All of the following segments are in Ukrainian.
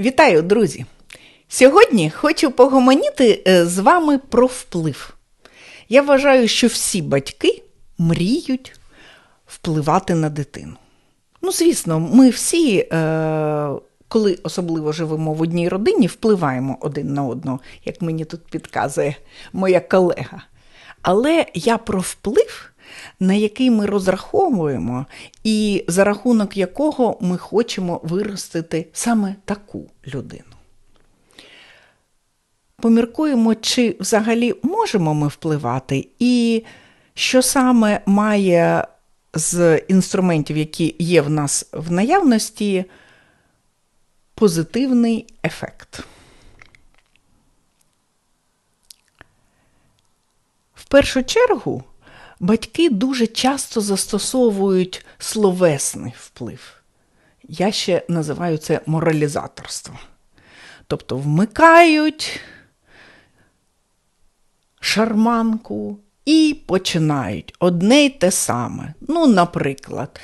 Вітаю, друзі! Сьогодні хочу погомоніти е, з вами про вплив. Я вважаю, що всі батьки мріють впливати на дитину. Ну, звісно, ми всі, е, коли особливо живемо в одній родині, впливаємо один на одного, як мені тут підказує моя колега. Але я про вплив, на який ми розраховуємо, і за рахунок якого ми хочемо виростити саме таку людину. Поміркуємо, чи взагалі можемо ми впливати, і що саме має з інструментів, які є в нас в наявності, позитивний ефект. В першу чергу батьки дуже часто застосовують словесний вплив. Я ще називаю це моралізаторство. Тобто вмикають шарманку і починають одне й те саме. Ну, наприклад,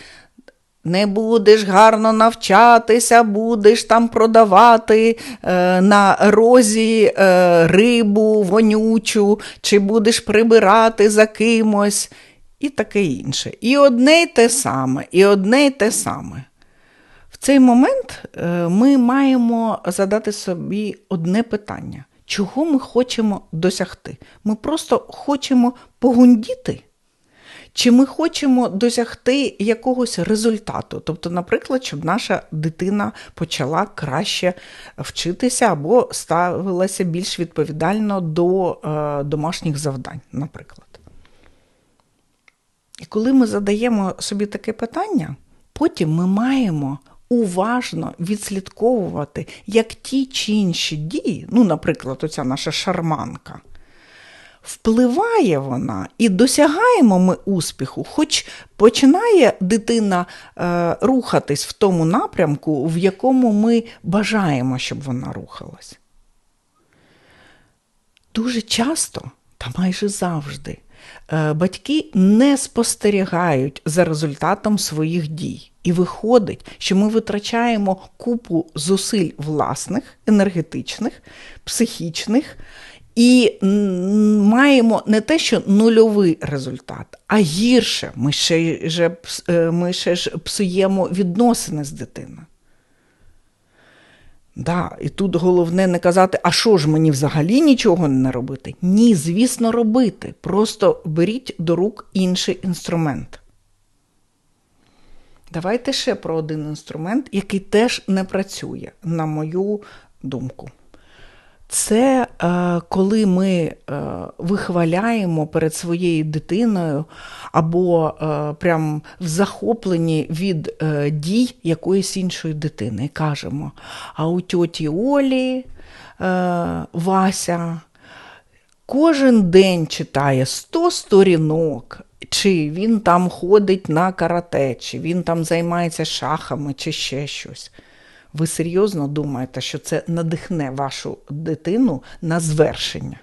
не будеш гарно навчатися, будеш там продавати е, на розі е, рибу вонючу, чи будеш прибирати за кимось, і таке інше. І одне й те саме, і одне й те саме. В цей момент е, ми маємо задати собі одне питання. Чого ми хочемо досягти? Ми просто хочемо погундіти? Чи ми хочемо досягти якогось результату? Тобто, наприклад, щоб наша дитина почала краще вчитися або ставилася більш відповідально до е, домашніх завдань, наприклад. І коли ми задаємо собі таке питання, потім ми маємо уважно відслідковувати, як ті чи інші дії, ну, наприклад, оця наша шарманка, впливає вона і досягаємо ми успіху, хоч починає дитина е, рухатись в тому напрямку, в якому ми бажаємо, щоб вона рухалась. Дуже часто, та майже завжди, е, батьки не спостерігають за результатом своїх дій. І виходить, що ми витрачаємо купу зусиль власних, енергетичних, психічних, і маємо не те, що нульовий результат, а гірше ми ще, е, ми ще ж псуємо відносини з дитиною. Да, І тут головне не казати, а що ж мені взагалі нічого не робити? Ні, звісно, робити. Просто беріть до рук інший інструмент. Давайте ще про один інструмент, який теж не працює, на мою думку. Це е, коли ми е, вихваляємо перед своєю дитиною або е, прям в захопленні від дій якоїсь іншої дитини. І кажемо: а у тьоті Олі Вася кожен день читає 100 сторінок, чи він там ходить на карате, чи він там займається шахами, чи ще щось. Ви серйозно думаєте, що це надихне вашу дитину на звершення?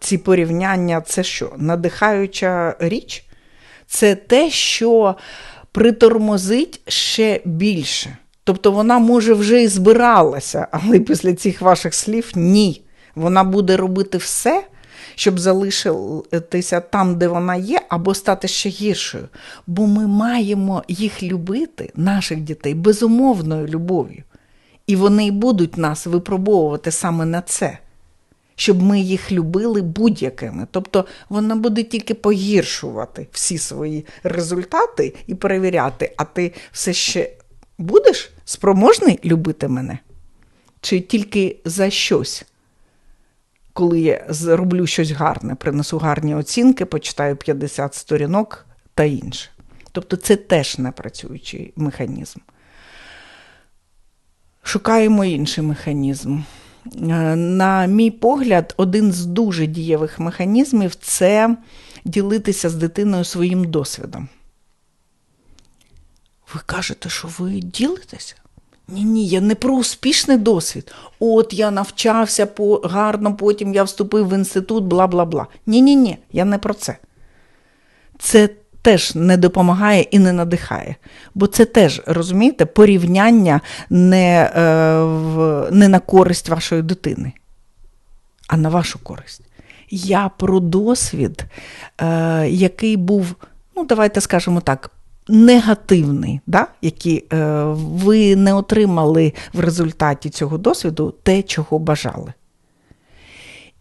Ці порівняння це що? Надихаюча річ? Це те, що притормозить ще більше. Тобто вона, може, вже і збиралася, але після цих ваших слів ні. Вона буде робити все щоб залишитися там, де вона є, або стати ще гіршою. Бо ми маємо їх любити, наших дітей, безумовною любов'ю. І вони й будуть нас випробовувати саме на це, щоб ми їх любили будь-якими. Тобто вона буде тільки погіршувати всі свої результати і перевіряти, а ти все ще будеш спроможний любити мене? Чи тільки за щось? Коли я зроблю щось гарне, принесу гарні оцінки, почитаю 50 сторінок та інше. Тобто це теж не працюючий механізм. Шукаємо інший механізм. Е, на мій погляд, один з дуже дієвих механізмів це ділитися з дитиною своїм досвідом. Ви кажете, що ви ділитеся? Ні, ні, я не про успішний досвід. От я навчався по гарно, потім я вступив в інститут, бла бла бла. Ні, ні, ні, я не про це. Це теж не допомагає і не надихає. Бо це теж, розумієте, порівняння не, е, в, не на користь вашої дитини, а на вашу користь. Я про досвід, е, який був, ну, давайте скажемо так, негативний, да? який е, ви не отримали в результаті цього досвіду те, чого бажали.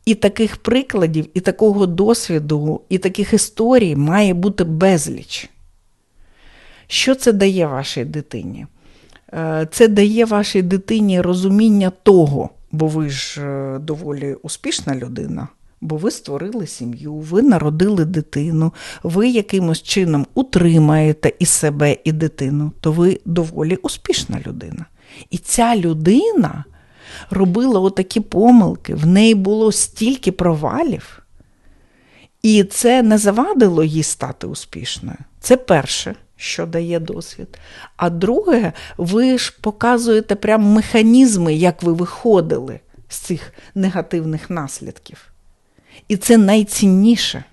І таких прикладів, і такого досвіду, і таких історій має бути безліч. Що це дає вашій дитині? Е, це дає вашій дитині розуміння того, бо ви ж е, доволі успішна людина, бо ви створили сім'ю, ви народили дитину, ви якимось чином утримаєте і себе, і дитину, то ви доволі успішна людина. І ця людина робила отакі помилки, в неї було стільки провалів, і це не завадило їй стати успішною. Це перше, що дає досвід. А друге, ви ж показуєте прям механізми, як ви виходили з цих негативних наслідків. І це найцінніше.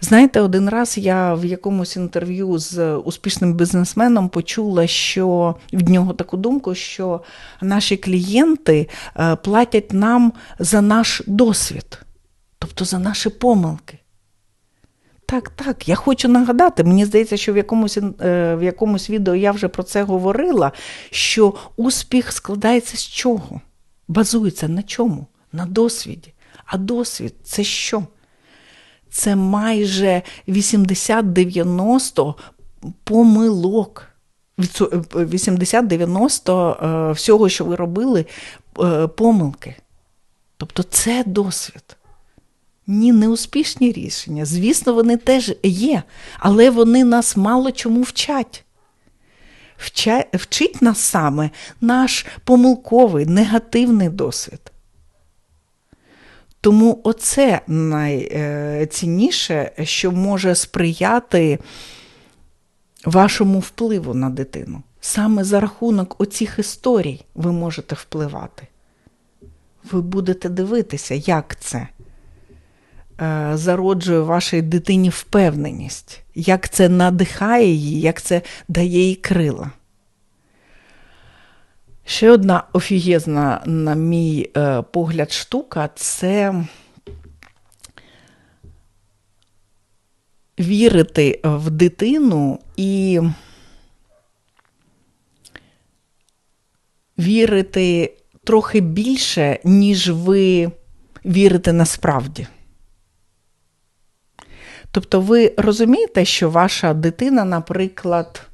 Знаєте, один раз я в якомусь інтерв'ю з успішним бізнесменом почула, що в нього таку думку, що наші клієнти е, платять нам за наш досвід, тобто за наші помилки. Так, так, я хочу нагадати, мені здається, що в якомусь е, в якомусь відео я вже про це говорила, що успіх складається з чого? Базується на чому? На досвіді. А досвід це що? Це майже 80-90 помилок. 80-90 е, всього, що ви робили, е, помилки. Тобто це досвід. Ні, неуспішні рішення. Звісно, вони теж є, але вони нас мало чому вчать. Вча... Вчить нас саме наш помилковий, негативний досвід. Тому оце найцінніше, що може сприяти вашому впливу на дитину. Саме за рахунок оцих історій ви можете впливати. Ви будете дивитися, як це е, зароджує вашій дитині впевненість, як це надихає її, як це дає їй крила. Ще одна офігезна, на мій е, погляд, штука це вірити в дитину і вірити трохи більше, ніж ви вірите насправді. Тобто ви розумієте, що ваша дитина, наприклад,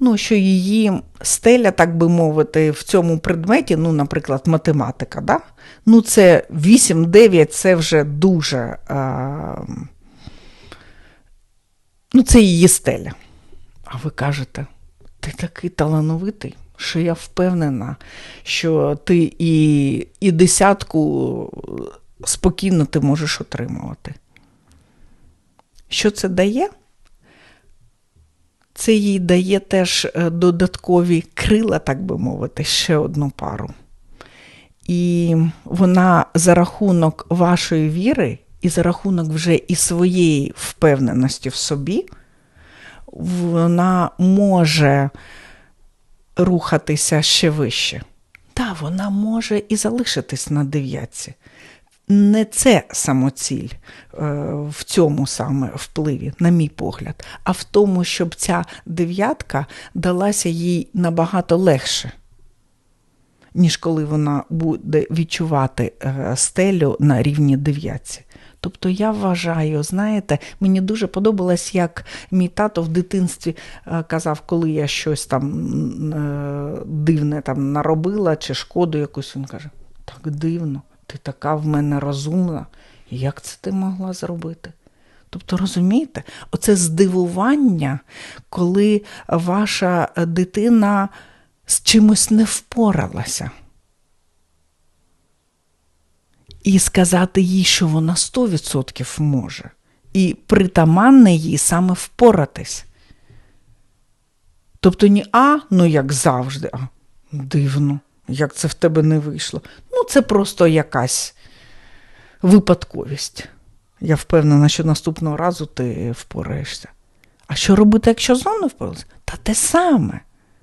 ну, що її стеля, так би мовити, в цьому предметі, ну, наприклад, математика, да? ну, це 8-9 це вже дуже. А, ну, це її стеля. А ви кажете, ти такий талановитий, що я впевнена, що ти і, і десятку спокійно ти можеш отримувати. Що це дає? Це їй дає теж е, додаткові крила, так би мовити, ще одну пару. І вона за рахунок вашої віри, і за рахунок вже і своєї впевненості в собі, вона може рухатися ще вище. Та, вона може і залишитись на дев'ятці не це самоціль е, в цьому саме впливі, на мій погляд, а в тому, щоб ця дев'ятка далася їй набагато легше, ніж коли вона буде відчувати е, стелю на рівні дев'ятці. Тобто я вважаю, знаєте, мені дуже подобалось, як мій тато в дитинстві е, казав, коли я щось там дивне там наробила чи шкоду якусь, він каже, так дивно. Ти така в мене розумна. Як це ти могла зробити? Тобто, розумієте, оце здивування, коли ваша дитина з чимось не впоралася. І сказати їй, що вона 100% може. І притаманне їй саме впоратись. Тобто, ні а, ну як завжди, а дивно як це в тебе не вийшло. Це просто якась випадковість. Я впевнена, що наступного разу ти впораєшся. А що робити, якщо знов не впоралися? Та те саме.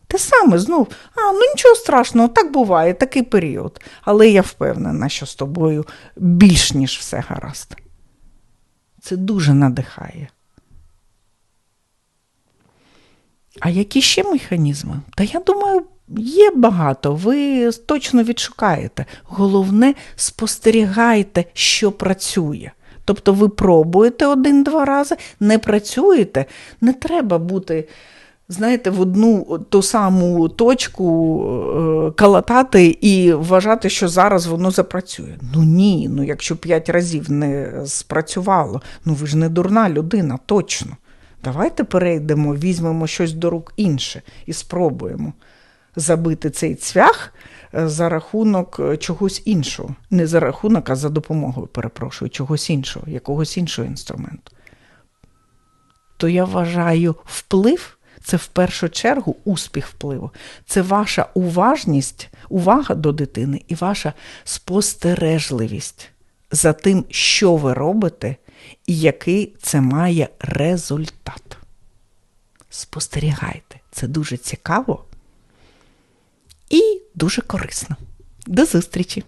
Те саме знов. А, ну нічого страшного, так буває, такий період. Але я впевнена, що з тобою більш ніж все гаразд. Це дуже надихає. А які ще механізми? Та я думаю, є багато. Ви точно відшукаєте. Головне, спостерігайте, що працює. Тобто ви пробуєте один-два рази, не працюєте, не треба бути, знаєте, в одну ту саму точку е, калатати і вважати, що зараз воно запрацює. Ну ні, ну якщо п'ять разів не спрацювало, ну ви ж не дурна людина, точно. Давайте перейдемо, візьмемо щось до рук інше і спробуємо забити цей цвях е, за рахунок е, чогось іншого. Не за рахунок, а за допомогою, перепрошую, чогось іншого, якогось іншого інструменту. То я вважаю, вплив це в першу чергу успіх впливу. Це ваша уважність, увага до дитини і ваша спостережливість за тим, що ви робите і який це має результат. Спостерігайте, це дуже цікаво і дуже корисно. До зустрічі!